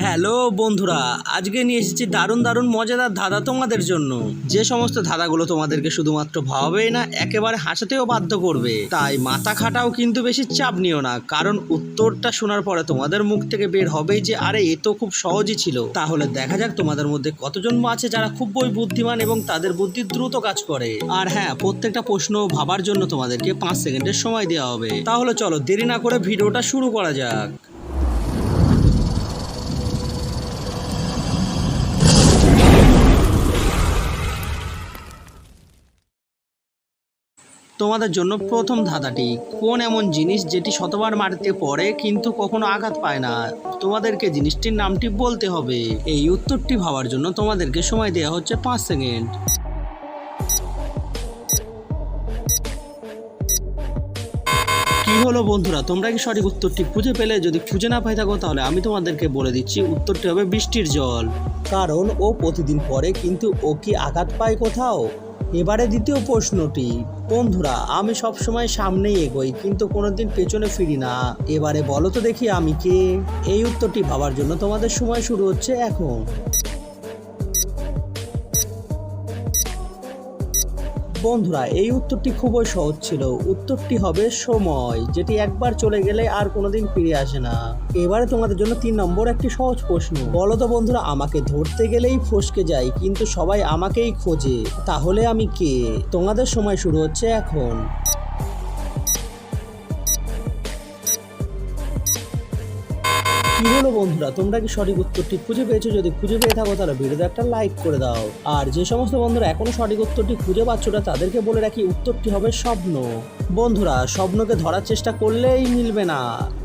Hello বন্ধুরা, আজকে নিয়ে এসেছি দারুণ দারুণ মজাদার ধাঁধা তোমাদের জন্য। যে সমস্ত ধাঁধাগুলো তোমাদেরকে শুধুমাত্র ভাবাবেই না, একেবারে হাসাতেও বাধ্য করবে। তাই মাথা খাটাও কিন্তু বেশি চাপ নিও না, কারণ উত্তরটা শোনার পরে তোমাদের মুখ থেকে বের হবেই যে, আরে, এ তো খুব সহজই ছিল। তাহলে দেখা যাক তোমাদের মধ্যে কতজন আছে যারা খুব বই বুদ্ধিমান এবং তাদের বুদ্ধি দ্রুত কাজ করে। আর হ্যাঁ প্রত্যেকটা প্রশ্ন ভাবার জন্য তোমাদেরকে পাঁচ সেকেন্ডের সময় দেওয়া হবে। তাহলে চলো দেরি না করে ভিডিওটা শুরু করা যাক। তোমাদের জন্য প্রথম ধাঁধাটি। কোন এমন জিনিস যেটি শতবার মাটিতে পড়ে কিন্তু কখনো আঘাত পায় না? তোমাদেরকে জিনিসটির নামটি বলতে হবে। এই উত্তরটি ভাবার জন্য তোমাদেরকে সময় দেওয়া হচ্ছে পাঁচ সেকেন্ড। কি হলো বন্ধুরা? তোমরা কি সঠিক উত্তরটি খুঁজে পেলে? যদি খুঁজে না পাই থাকো, তাহলে আমি তোমাদেরকে বলে দিচ্ছি উত্তরটি হবে বৃষ্টির জল। কারণ ও প্রতিদিন পরে কিন্তু ও কি আঘাত পায় কোথাও? এবারে দ্বিতীয় প্রশ্নটি, বন্ধুরা, আমি সব সময় সামনেই এগোই, কিন্তু কোনোদিন পেছনে ফিরি না। এবারে বলো তো দেখি আমি কে। এই উত্তরটি ভাবার জন্য তোমাদের সময় শুরু হচ্ছে এখন। বন্ধুরা, এই উত্তরটি খুবই সহজ ছিল। উত্তরটি হবে সময়, যেটি একবার চলে গেলে আর কোনোদিন ফিরে আসে না। এবারে তোমাদের জন্য তিন নম্বর একটি সহজ প্রশ্ন। বলো তো বন্ধুরা, আমাকে ধরতে গেলেই ফসকে যায় কিন্তু সবাই আমাকেই খোঁজে। তাহলে আমি কে? তোমাদের সময় শুরু হচ্ছে এখন। কি হলো বন্ধুরা? তোমরা কি সঠিক উত্তরটি খুঁজে পেয়েছ? যদি খুঁজে পেয়ে থাকো, তাহলে ভিডিওতে একটা লাইক করে দাও। আর যে সমস্ত বন্ধুরা এখনও সঠিক উত্তরটি খুঁজে পাচ্ছ না, তাদেরকে বলে রাখি, উত্তরটি হবে স্বপ্ন। বন্ধুরা, স্বপ্নকে ধরার চেষ্টা করলেই মিলবে না।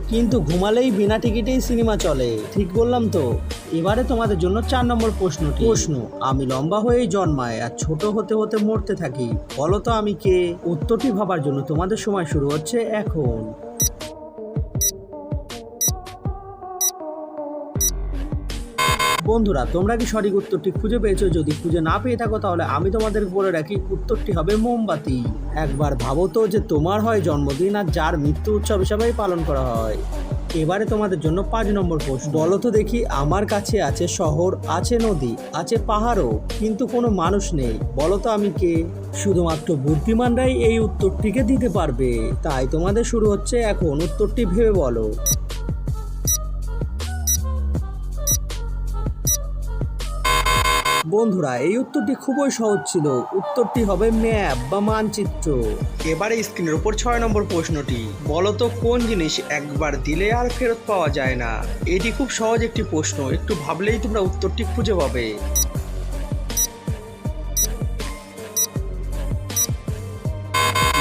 কিন্তু ঘুমালেই বিনা টিকিটেই সিনেমা চলে। ঠিক বললাম তো? এবারে তোমাদের জন্য চার নম্বর প্রশ্ন প্রশ্ন, আমি লম্বা হয়েই জন্মায় আর ছোট হতে হতে মরতে থাকি। বলো তো আমি কে? উত্তরটি ভাবার জন্য তোমাদের সময় শুরু হচ্ছে এখন। বন্ধুরা, তোমরা কি সঠিক উত্তরটি খুঁজে পেয়েছ? যদি খুঁজে না পেয়ে থাকো, তাহলে আমি তোমাদের বলে রাখি, উত্তরটি হবে মোমবাতি। একবার ভাবো তো যে তোমার হয় জন্মদিন আর যার মৃত্যু উৎসব হিসাবেই পালন করা হয়। এবারে তোমাদের জন্য পাঁচ নম্বর প্রশ্ন। বলো তো দেখি, আমার কাছে আছে শহর, আছে নদী, আছে পাহাড়ও, কিন্তু কোনো মানুষ নেই। বলো তো আমি কে? শুধুমাত্র বুদ্ধিমানরাই এই উত্তরটিকে দিতে পারবে। তাই তোমাদের শুরু হচ্ছে এখন। উত্তরটি ভেবে বলো। বন্ধুরা, এই উত্তরটি খুবই সহজ ছিল। উত্তরটি হবে ম্যাপ বা মানচিত্র। এবারে স্ক্রিনের উপর ছয় নম্বর প্রশ্নটি বলো তো কোন জিনিস একবার দিলে আর ফেরত পাওয়া যায় না? এটি খুব সহজ একটি প্রশ্ন, একটু ভাবলেই তোমরা উত্তরটি খুঁজে পাবে।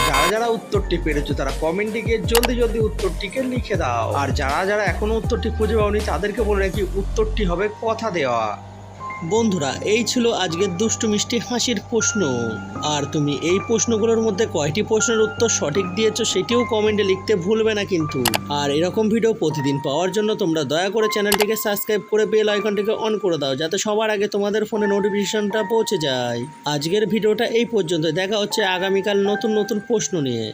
যারা যারা উত্তরটি পেরেছ, তারা কমেন্টে গিয়ে জলদি জলদি উত্তরটিকে লিখে দাও। আর যারা যারা এখনও উত্তরটি খুঁজে পাওনি, তাদেরকে বলে রাখি, উত্তরটি হবে কথা দেওয়া। বন্ধুরা, এই ছিল আজকের দুষ্টু মিষ্টি হাসির প্রশ্ন। আর তুমি এই প্রশ্নগুলোর মধ্যে কয়টি প্রশ্নের উত্তর সঠিক দিয়েছ সেটিও কমেন্টে লিখতে ভুলবে না কিন্তু। আর এরকম ভিডিও প্রতিদিন পাওয়ার জন্য তোমরা দয়া করে চ্যানেলটিকে সাবস্ক্রাইব করে বেল আইকনটিকে অন করে দাও, যাতে সবার আগে তোমাদের ফোনে নোটিফিকেশনটা পৌঁছে যায়। আজকের ভিডিওটা এই পর্যন্ত দেখা হচ্ছে আগামীকাল নতুন নতুন প্রশ্ন নিয়ে।